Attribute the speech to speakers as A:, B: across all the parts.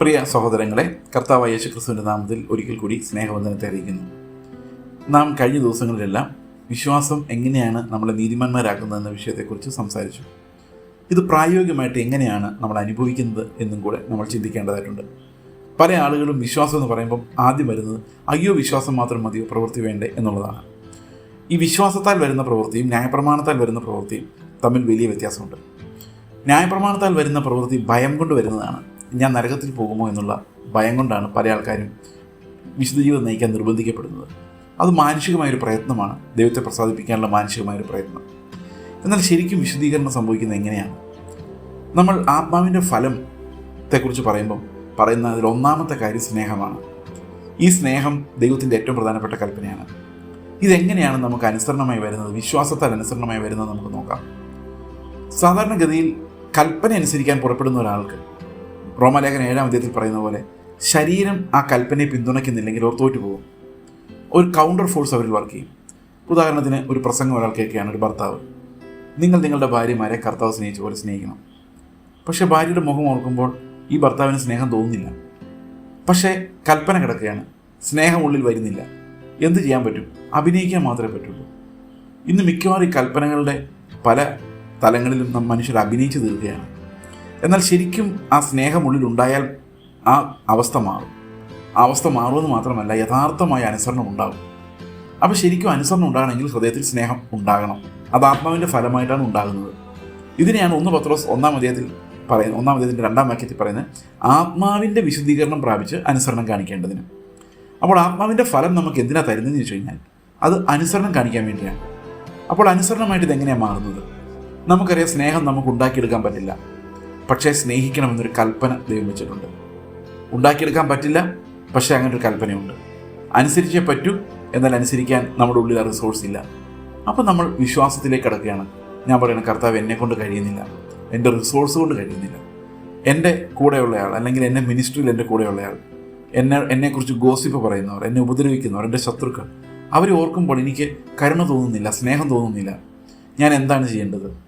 A: പ്രിയ സഹോദരങ്ങളെ കർത്താവ് യേശു ക്രിസ്തുവിന്റെ നാമത്തിൽ ഒരിക്കൽ കൂടി സ്നേഹവന്ദനത്തെ അറിയിക്കുന്നു നാം കഴിഞ്ഞ ദിവസങ്ങളിലെല്ലാം വിശ്വാസം എങ്ങനെയാണ് നമ്മളെ നീതിമാന്മാരാക്കുന്നതെന്ന വിഷയത്തെക്കുറിച്ച് സംസാരിച്ചു. ഇത് പ്രായോഗികമായിട്ട് എങ്ങനെയാണ് നമ്മൾ അനുഭവിക്കുന്നത് എന്നും കൂടെ നമ്മൾ ചിന്തിക്കേണ്ടതായിട്ടുണ്ട്. പല ആളുകളും വിശ്വാസം എന്ന് പറയുമ്പം ആദ്യം വരുന്നത് അയ്യോ വിശ്വാസം മാത്രം മതിയോ? പ്രവൃത്തി വേണ്ടേ? എന്നുള്ളതാണ്. ഈ വിശ്വാസത്താൽ വരുന്ന പ്രവൃത്തിയും ന്യായപ്രമാണത്താൽ വരുന്ന പ്രവൃത്തിയും തമ്മിൽ വലിയ വ്യത്യാസമുണ്ട്. ന്യായപ്രമാണത്താൽ വരുന്ന പ്രവൃത്തി ഭയം കൊണ്ട് വരുന്നതാണ്. ഞാൻ നരകത്തിൽ പോകുമോ എന്നുള്ള ഭയം കൊണ്ടാണ് പല ആൾക്കാരും വിശുദ്ധ ജീവിതം നയിക്കാൻ നിർബന്ധിക്കപ്പെടുന്നത്. അത് മാനുഷികമായൊരു പ്രയത്നമാണ്. ദൈവത്തെ പ്രസാദിപ്പിക്കാനുള്ള മാനുഷികമായൊരു പ്രയത്നം. എന്നാൽ ശരിക്കും വിശുദ്ധീകരണം സംഭവിക്കുന്നത് എങ്ങനെയാണ്? നമ്മൾ ആത്മാവിന്റെ ഫലത്തെക്കുറിച്ച് പറയുമ്പം പറയുന്ന അതിൽ ഒന്നാമത്തെ കാര്യം സ്നേഹമാണ്. ഈ സ്നേഹം ദൈവത്തിന്റെ ഏറ്റവും പ്രധാനപ്പെട്ട കൽപ്പനയാണ്. ഇതെങ്ങനെയാണ് നമുക്ക് അനുസരണമായി വരുന്നത്? വിശ്വാസത്താൽ അനുസരണമായി വരുന്നത് നമുക്ക് നോക്കാം. സാധാരണഗതിയിൽ കൽപ്പന അനുസരിക്കാൻ പുറപ്പെടുന്ന ഒരാൾക്ക് റോമാലേഖന ഏഴാം അധ്യായത്തിൽ പറയുന്ന പോലെ ശരീരം ആ കൽപ്പനയെ പിന്തുണയ്ക്കുന്നില്ലെങ്കിൽ ഓർത്തോട്ട് തോറ്റു പോകും. ഒരു കൗണ്ടർ ഫോഴ്സ് അവരിൽ വർക്ക് ചെയ്യും. ഉദാഹരണത്തിന് ഒരു പ്രസംഗം ഒരാൾ കേൾക്കുകയാണ് ഒരു ഭർത്താവ്. നിങ്ങൾ നിങ്ങളുടെ ഭാര്യമാരെ കർത്താവ് സ്നേഹിച്ച പോലെ സ്നേഹിക്കണം. പക്ഷേ ഭാര്യയുടെ മുഖം ഓർക്കുമ്പോൾ ഈ ഭർത്താവിന് സ്നേഹം തോന്നുന്നില്ല. പക്ഷേ കൽപ്പന കിടക്കുകയാണ്. സ്നേഹം ഉള്ളിൽ വരുന്നില്ല. എന്ത് ചെയ്യാൻ പറ്റും? അഭിനയിക്കാൻ മാത്രമേ പറ്റുള്ളൂ. ഇന്ന് മിക്കവാറും ഈ കൽപ്പനകളുടെ പല തലങ്ങളിലും മനുഷ്യർ അഭിനയിച്ചു തീർക്കുകയാണ്. എന്നാൽ ശരിക്കും ആ സ്നേഹമുള്ളിൽ ഉണ്ടായാൽ ആ അവസ്ഥ മാറും. ആ അവസ്ഥ മാറുമെന്ന് മാത്രമല്ല യഥാർത്ഥമായ അനുസരണം ഉണ്ടാകും. അപ്പോൾ ശരിക്കും അനുസരണം ഉണ്ടാകണമെങ്കിൽ ഹൃദയത്തിൽ സ്നേഹം ഉണ്ടാകണം. അത് ആത്മാവിന്റെ ഫലമായിട്ടാണ് ഉണ്ടാകുന്നത്. ഇതിനെയാണ് ഒന്ന് പത്രോസ് ഒന്നാം അധ്യായത്തിൽ പറയുന്നത് ഒന്നാം അധ്യായത്തിന്റെ രണ്ടാം വാക്യത്തിൽ പറയുന്നത് ആത്മാവിന്റെ വിശുദ്ധീകരണം പ്രാപിച്ച് അനുസരണം കാണിക്കേണ്ടതിന്. അപ്പോൾ ആത്മാവിന്റെ ഫലം നമുക്ക് എന്തിനാ തരുന്നതെന്ന് ചോദിച്ചു കഴിഞ്ഞാൽ അത് അനുസരണം കാണിക്കാൻ വേണ്ടിയാണ്. അപ്പോൾ അനുസരണമായിട്ട് ഇതെങ്ങനെയാണ് മാറുന്നത്? നമുക്കറിയാം സ്നേഹം നമുക്ക് ഉണ്ടാക്കിയെടുക്കാൻ പറ്റില്ല. പക്ഷേ സ്നേഹിക്കണമെന്നൊരു കൽപ്പന ദൈവം വെച്ചിട്ടുണ്ട്. ഉണ്ടാക്കിയെടുക്കാൻ പറ്റില്ല പക്ഷേ അങ്ങനെ ഒരു കൽപ്പനയുണ്ട്. അനുസരിച്ചേ പറ്റൂ എന്നാൽ അനുസരിക്കാൻ നമ്മുടെ ഉള്ളിൽ ആ റിസോഴ്സ് ഇല്ല. അപ്പോൾ നമ്മൾ വിശ്വാസത്തിലേക്ക് കിടക്കുകയാണ്. ഞാൻ പറയുന്നത് കർത്താവ് എന്നെ കൊണ്ട് കഴിയുന്നില്ല. എന്റെ റിസോഴ്സ് കൊണ്ട് കഴിയുന്നില്ല. എന്റെ കൂടെയുള്ളയാൾ അല്ലെങ്കിൽ എന്റെ മിനിസ്ട്രിയിൽ എന്റെ കൂടെയുള്ളയാൾ എന്നെ എന്നെക്കുറിച്ച് ഗോസിപ്പ് പറയുന്നവർ എന്നെ ഉപദ്രവിക്കുന്നവർ എന്റെ ശത്രുക്കൾ അവർ ഓർക്കുമ്പോൾ എനിക്ക് കരുണ തോന്നുന്നില്ല സ്നേഹം തോന്നുന്നില്ല. ഞാൻ എന്താണ് ചെയ്യേണ്ടത്?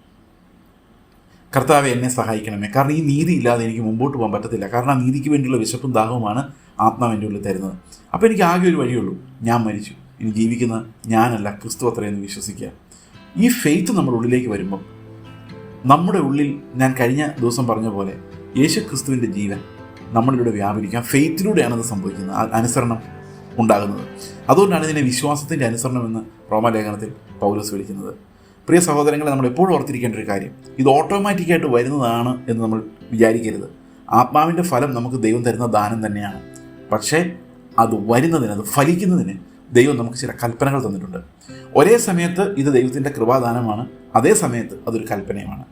A: കർത്താവെ എന്നെ സഹായിക്കണമേ. കാരണം ഈ നീതി ഇല്ലാതെ എനിക്ക് മുമ്പോട്ട് പോകാൻ പറ്റത്തില്ല. കാരണം ആ നീതിക്ക് വേണ്ടിയുള്ള വിശപ്പും ദാഹവുമാണ് ആത്മാവ് എന്റെ ഉള്ളിൽ തരുന്നത്. അപ്പോൾ എനിക്ക് ആകെ ഒരു വഴിയുള്ളൂ ഞാൻ മരിച്ചു. ഇനി ജീവിക്കുന്ന ഞാനല്ല ക്രിസ്തു അത്രയെന്ന് വിശ്വസിക്കുക. ഈ ഫെയ്ത്ത് നമ്മുടെ ഉള്ളിലേക്ക് വരുമ്പം നമ്മുടെ ഉള്ളിൽ ഞാൻ കഴിഞ്ഞ ദിവസം പറഞ്ഞ പോലെ യേശു ക്രിസ്തുവിന്റെ ജീവൻ നമ്മളിലൂടെ വ്യാപരിക്കാം. ഫെയ്ത്തിലൂടെയാണ് അത് സംഭവിക്കുന്നത്. അനുസരണം ഉണ്ടാകുന്നത്. അതുകൊണ്ടാണ് ഇതിനെ വിശ്വാസത്തിന്റെ അനുസരണമെന്ന് റോമാലേഖനത്തിൽ പൗലോസ് വിളിക്കുന്നത്. പ്രിയ സഹോദരങ്ങളെ നമ്മൾ എപ്പോഴും ഓർത്തിരിക്കേണ്ട ഒരു കാര്യം. ഇത് ഓട്ടോമാറ്റിക്കായിട്ട് വരുന്നതാണ് എന്ന് നമ്മൾ വിചാരിക്കരുത്. ആത്മാവിന്റെ ഫലം നമുക്ക് ദൈവം തരുന്ന ദാനം തന്നെയാണ്. പക്ഷേ അത് വരുന്നതിന് അത് ഫലിക്കുന്നതിന് ദൈവം നമുക്ക് ചില കൽപ്പനകൾ തന്നിട്ടുണ്ട്. ഒരേ സമയത്ത് ഇത് ദൈവത്തിന്റെ കൃപാദാനമാണ് അതേ സമയത്ത് അതൊരു കൽപ്പനയുമാണ്.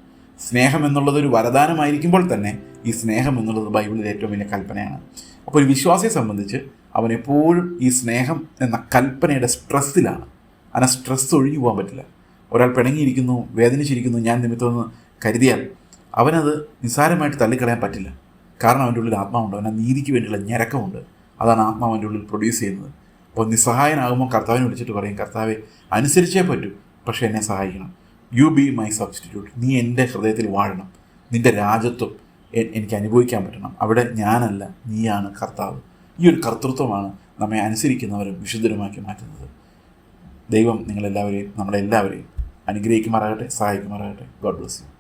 A: സ്നേഹം എന്നുള്ളത് ഒരു വരദാനമായിരിക്കുമ്പോൾ തന്നെ ഈ സ്നേഹം എന്നുള്ളത് ബൈബിളിലെ ഏറ്റവും വലിയ കൽപ്പനയാണ്. അപ്പോൾ ഒരു വിശ്വാസിയെ സംബന്ധിച്ച് അവൻ എപ്പോഴും ഈ സ്നേഹം എന്ന കൽപ്പനയുടെ സ്ട്രെസ്സിലാണ് ആ സ്ട്രെസ് ഒഴിഞ്ഞു പോകാൻ പറ്റില്ല. ഒരാൾ പിണങ്ങിയിരിക്കുന്നു വേദനിച്ചിരിക്കുന്നു ഞാൻ നിമിത്തമെന്ന് കരുതിയാൽ അവനത് നിസ്സാരമായിട്ട് തള്ളിക്കളയാൻ പറ്റില്ല. കാരണം അവന്റെ ഉള്ളിൽ ആത്മാവുണ്ട്. അവനാ നീതിക്ക് വേണ്ടിയുള്ള ഞരക്കമുണ്ട്. അതാണ് ആത്മാവ് അവന്റെ ഉള്ളിൽ പ്രൊഡ്യൂസ് ചെയ്യുന്നത്. അപ്പോൾ നിസ്സഹായനാകുമ്പോൾ കർത്താവിനെ വിളിച്ചിട്ട് പറയും കർത്താവെ അനുസരിച്ചേ പറ്റൂ പക്ഷേ എന്നെ സഹായിക്കണം. യു ബി മൈ സബ്സ്റ്റിറ്റ്യൂട്ട് നീ എന്റെ ഹൃദയത്തിൽ വാഴണം. നിന്റെ രാജ്യത്വം എനിക്ക് അനുഭവിക്കാൻ പറ്റണം. അവിടെ ഞാനല്ല നീയാണ് കർത്താവ്. ഈ ഒരു കർത്തൃത്വമാണ് നമ്മെ അനുസരിക്കുന്നവരും വിശുദ്ധരുമാക്കി മാറ്റുന്നത്. ദൈവം നിങ്ങളെല്ലാവരെയും നമ്മളെല്ലാവരെയും അനുഗ്രഹിക്കുമാറാകട്ടെ സഹായിക്കുമാറാകട്ടെ. God bless you